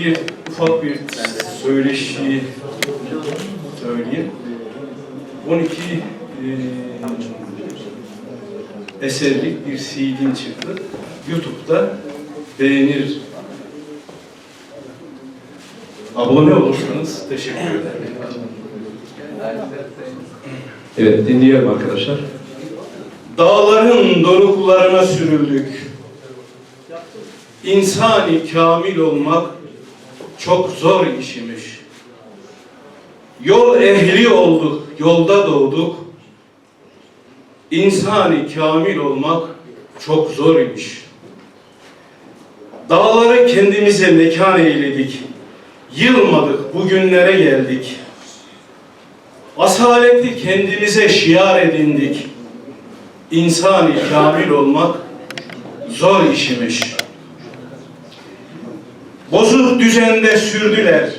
bir ufak bir söyleşi söyleyeyim. 12 e, eserlik bir CD'm çıktı. YouTube'da beğenir abone olursanız teşekkür ederim. Evet dinleyelim arkadaşlar. Dağların doruklarına sürüldük. İnsani kamil olmak çok zor işimiş. Yol ehli olduk, yolda doğduk. İnsani kamil olmak çok zor imiş. Dağları kendimize mekan eyledik. Yılmadık, bugünlere geldik. Asaleti kendimize şiar edindik. İnsani kamil olmak zor işimiş. Bozuk düzende sürdüler.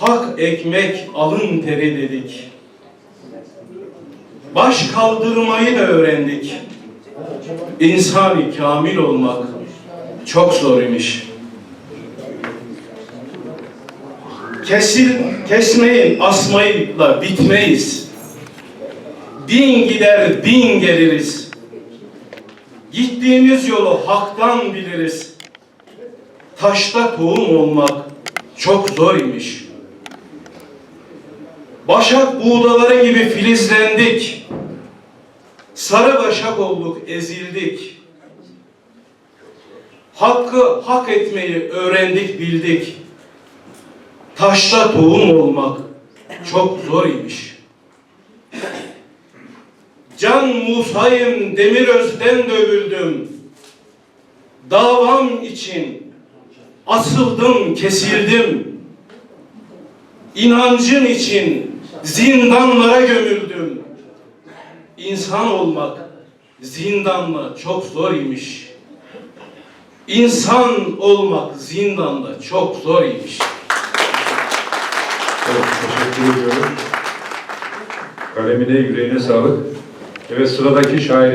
Hak ekmek alın teri dedik. Baş kaldırmayı da öğrendik. İnsani kamil olmak çok zor imiş. Kesil, kesmeyin, asmayla bitmeyiz. Bin gider, bin geliriz. Gittiğimiz yolu haktan biliriz. Taşta tohum olmak çok zor imiş. Başak buğdaları gibi filizlendik. Sarı başak olduk, ezildik. Hakkı hak etmeyi öğrendik, bildik. Taşta tohum olmak çok zor imiş. Can Musa'yım demir özden dövüldüm. Davam için asıldım, kesildim. İnancın için zindanlara gömüldüm. İnsan olmak zindanla çok zor imiş. İnsan olmak zindanda çok zor imiş. Evet teşekkür ediyorum. Kalemine yüreğine sağlık. Evet sıradaki şair